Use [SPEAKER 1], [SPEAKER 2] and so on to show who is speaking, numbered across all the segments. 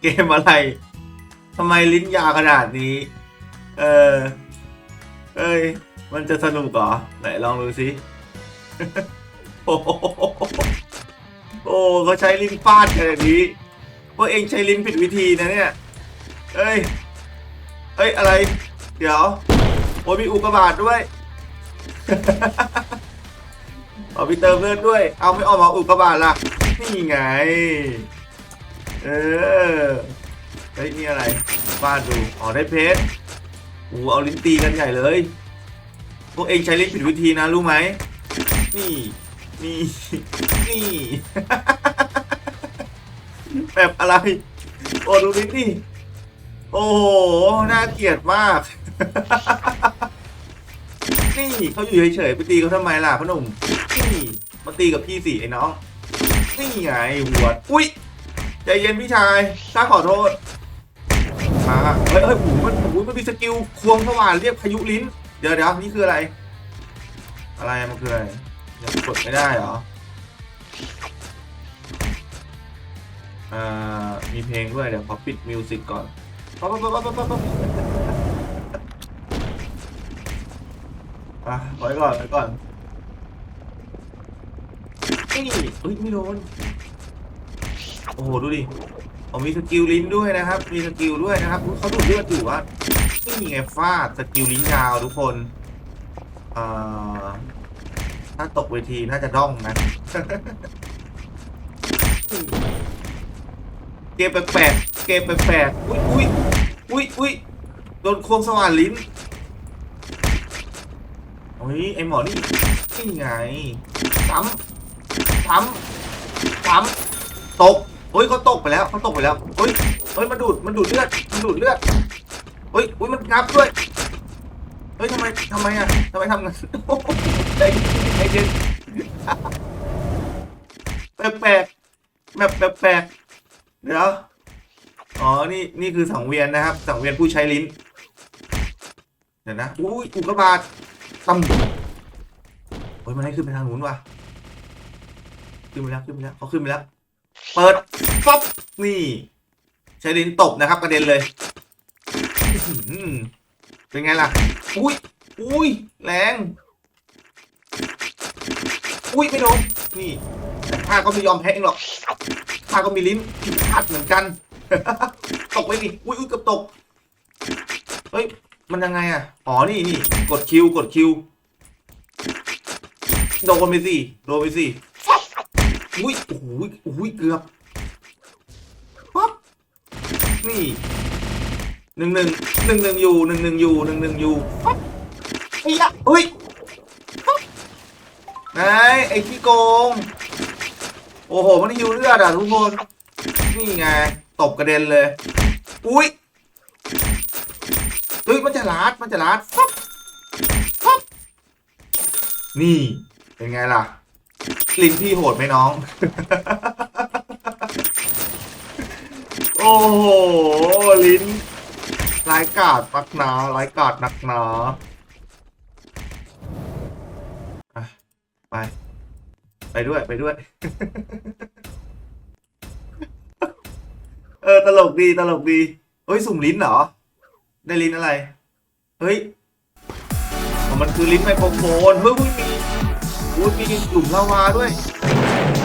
[SPEAKER 1] เกมอะไรทำไมลิ้นยาวขนาดนี้ เออเอ้ย มันจะสนุกเหรอ ไหนลองดูสิ โอ้โหโอ้เขาใช้ลิ้นฟาดขนาดนี้พวกเองใช้ลิ้นผิดวิธีนะเนี่ย เอ้ย เอ้ย อะไร เดี๋ยวโอ้ยมีอุกกาบาตด้วยเอาไปเติมเลือดด้วย เอาไม่ออกมาอุกกาบาตล่ะ นี่ไง เออ เฮ้ยนี่อะไรฟาดดูอ๋อได้เพชรโอ้เอาลิ้นตีกันใหญ่เลย พวกเองใช้ลิ้นผิดวิธีนะรู้ไหม นี่ นี่ นี่ แบบอะไร โอ้ดูลิ้นดิโอ้โห น่าเกลียดมาก นี่เขาอยู่เฉยๆไปตีเขาทำไมล่ะพ่อหนุ่ม นี่ มาตีกับพี่สิไอ้น้อง นี่ไงหัว อุ้ย เย็นพี่ชายข้าขอโทษ มาเฮ้ยเฮ้ยหูมันโอ้โหมันมีสกิลควงสว่านเรียกพายุลิ้น เดี๋ยวเดี๋ยวนี่คืออะไร อะไรมันคืออะไรยังกดไม่ได้เหรออ่ามีเพลงด้วยเดี๋ยวขอปิดมิวสิกก่อนปปั๊บปั๊บปั๊บปั๊บปั๊บอะไว้ก่อนไว้ก่อนนี่เฮ้ยไม่โดน โอ้โหดูดิผมมีสกิลลิ้นด้วยนะครับ มีสกิลด้วยนะครับเขาดูดเลือดอยู่ว่านี่ไงฟาดสกิลลิ้นยาวทุกคนอ่าถ้าตกเวทีน่าจะด้องนะเกมแปลกๆเกมแปลกๆอุ้ยอุ้ยอุ้ยอุ้ยโดนควงสว่านลิ้นโอ้ยไอหมอนี่นี่ไงซ้ำซ้ำซ้ำตก เฮ้ยเขาตกไปแล้วเขาตกไปแล้วเฮ้ยเฮ้ยมันดูดมันดูดเลือดมันดูดเลือดเฮ้ยอุ้ยมันงับด้วยเฮ้ยทำไมทำไมอะทำไมทำงั้นใจใจเย็นแปลกๆแบบแปลกๆเดี๋ยวอ๋อนี่นี่คือสังเวียนนะครับ สังเวียนผู้ใช้ลิ้นเดี๋ยวนะอุ้ยอุกกาบาตตั้มเฮ้ยมันให้ขึ้นไปทางนู้นว่ะขึ้นไปแล้วขึ้นไปแล้วเขาขึ้นไปแล้ว เปิดป๊อปนี่ใช้ลิ้นตบนะครับกระเด็นเลยเป็นไงล่ะ อุ้ย อุ้ย แรง อุ้ย ไม่โดน นี่ข้าก็ไม่ยอมแพ้เองหรอกข้าก็มีลิ้นผิดพลาดเหมือนกัน ตกไปดิอุ้ยอุ้ยเกือบตก เฮ้ย มันยังไงอะ อ๋อ นี่นี่ กดคิว กดคิว โดนไปสิ โดนไปสิ อุ้ยโอ้โหโอ้โหเกือบปั๊บนี่หนึ่งหนึ่งหนึ่งหนึ่งอยู่หนึ่งหนึ่งอยู่หนึ่งหนึ่งอยู่ปั๊บไอ้ยะเฮ้ยปั๊บไอ้ไอ้ขี้โกง โอ้โห มันหิวเลือดอะทุกคน นี่ไง ตบกระเด็นเลย อุ้ยเฮ้ยมันจะลาดมันจะลาดปั๊บปั๊บนี่ เป็นไงล่ะ ลิ้นพี่โหดไหมน้อง โอ้โห ลิ้นร้ายกาดนักหนาร้ายกาดนักหนาอะไป ไปด้วยไปด้วย เออ ตลกดี ตลกดี เฮ้ย สุ่มลิ้นเหรอ ได้ลิ้นอะไร เฮ้ยอ๋อมันคือลิ้นไมโครโฟนเฮ้ยเฮ้ยมี อ้ยมีกลุ่มลาวาด้วย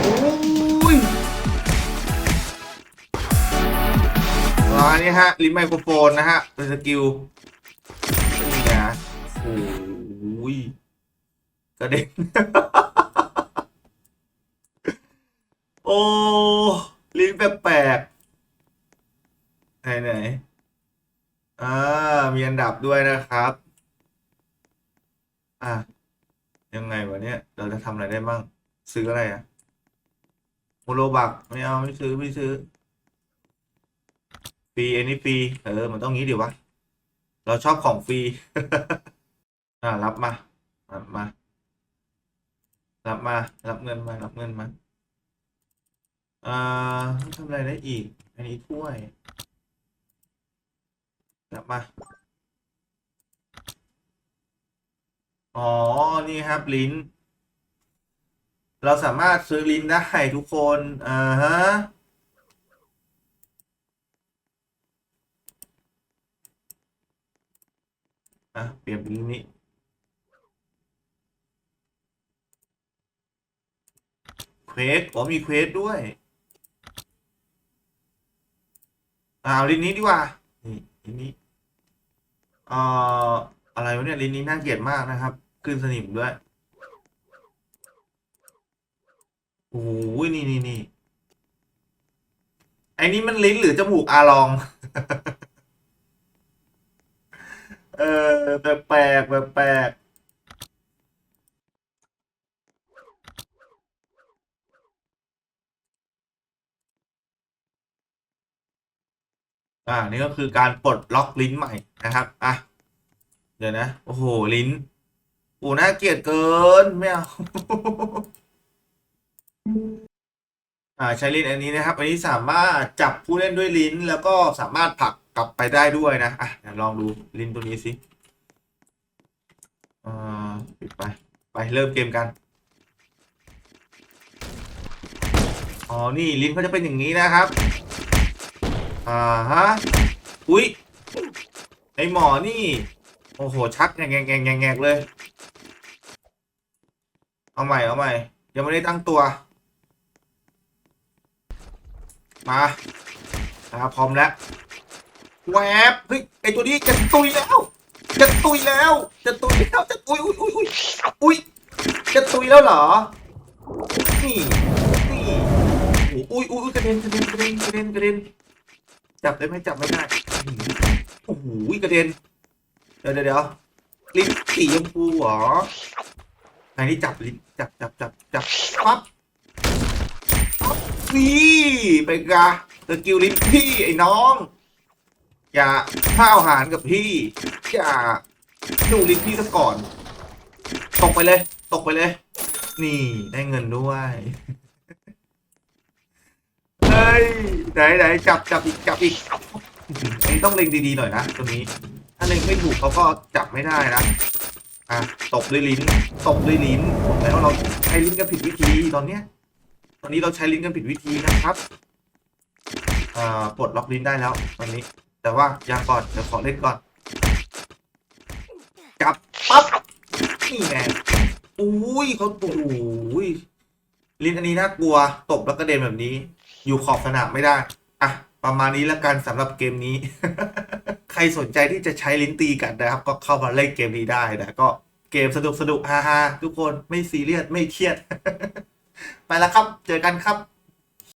[SPEAKER 1] อุ้ยอ่านี่ฮะลิ้นไมโครโฟนนะฮะเป็นสกิลนี่นะโอ้ยกระเด็นโอ้ลิ้นแปลกๆไหนไหนอ่ามีอันดับด้วยนะครับ อะ ยังไงวะเนี่ยเราจะทำอะไรได้บ้าง ซื้ออะไรอะโมโลบักไม่เอาไม่ซื้อไม่ซื้อฟรีอันนี้ฟรีเออ มันต้องงี้ดิวะ เราชอบของฟรีอ่ารับมารับมา รับมา รับเงินมา รับเงินมาอ่าทำอะไรได้อีก อันนี้ถ้วย รับมา อ๋อ นี่ครับลิ้น เราสามารถซื้อลิ้นได้ทุกคนอ่าฮะอะเปลี่ยนเป็นนี้เควสผมมีเควสด้วยเอาลิ้นนี้ดีกว่า นี่ลิ้นนี้เอ่ออะไรวะเนี่ยลิ้นนี้น่าเกลียดมากนะครับ ขึ้นสนิมด้วยโอ้โหนี่นี่นี่ไอ้นี่มันลิ้นหรือจมูกอาลอง เออแปลกแปลกแปลกแปลกอ่า นี่ก็คือการปลดล็อกลิ้นใหม่นะครับ อะ เดี๋ยวนะ โอ้โห ลิ้น โอ้น่าเกลียดเกินไม่เอา อ่าใช้ลิ้นอันนี้นะครับ อันนี้สามารถจับผู้เล่นด้วยลิ้น แล้วก็สามารถผลักกลับไปได้ด้วยนะ อะเดี๋ยวลองดูลิ้นตัวนี้สิอ่าปิดไป ไปเริ่มเกมกัน อ๋อ นี่ลิ้นเขาจะเป็นอย่างนี้นะครับ อ่าฮะ อุ๊ยไอหมอนี่ โอ้โห ชักแงงแงงแงงแงงแงงเลย เอาใหม่เอาใหม่ยังไม่ได้ตั้งตัว มานะครับพร้อมแล้วแวบเฮ้ยไอตัวนี้จะตุยแล้วจะตุยแล้วจะตุยแล้วจะตุยอุ้ยอุ้ยอุ้ยอุ้ยจะตุยแล้วเหรอนี่นี่โอ้โหอุ้ยอุ้ยกระเด็นกระเด็นกระเด็นกระเด็นกระเด็นจับได้ไหมจับไม่ได้โอ้โหกระเด็นเดี๋ยวเดี๋ยวเดี๋ยวลิ้นสีชมพูเหรอ ไหนนี่จับลิ้นจับจับจับจับปั๊บปั๊บนี่ไปกะสกิลลิ้นพี่ไอ้น้อง อย่าข้าวหารกับพี่ อย่าดูลิ้นพี่ซะก่อน ตกไปเลย ตกไปเลย นี่ได้เงินด้วยเฮ้ยไหนไหนจับจับอีกจับอีกอันนี้ต้องเล็งดีๆหน่อยนะตัวนี้ ถ้าเล็งไม่ถูกเขาก็จับไม่ได้นะ อะตบด้วยลิ้นตบด้วยลิ้นบอกแล้วเราใช้ลิ้นกันผิดวิธีตอนเนี้ย ตอนนี้เราใช้ลิ้นกันผิดวิธีนะครับอ่าปลดล็อกลิ้นได้แล้วตอนนี้ แต่ว่ายังก่อนเดี๋ยวขอเล่นก่อนจับปั๊บนี่แน่อุ้ยเขาโอ้ยลิ้นอันนี้น่ากลัวตบแล้วกระเด็นแบบนี้ อยู่ขอบสนามไม่ได้ อะ ประมาณนี้แล้วกันสำหรับเกมนี้ รสนใจที่จะใช้ลิ้นตีกันนะครับ ก็เข้ามาเล่นเกมนี้ได้นะก็เกมสนุกสนุกๆฮาๆทุกคนไม่ซีเรียสไม่เครียด ไปแล้วครับ เจอกันครับ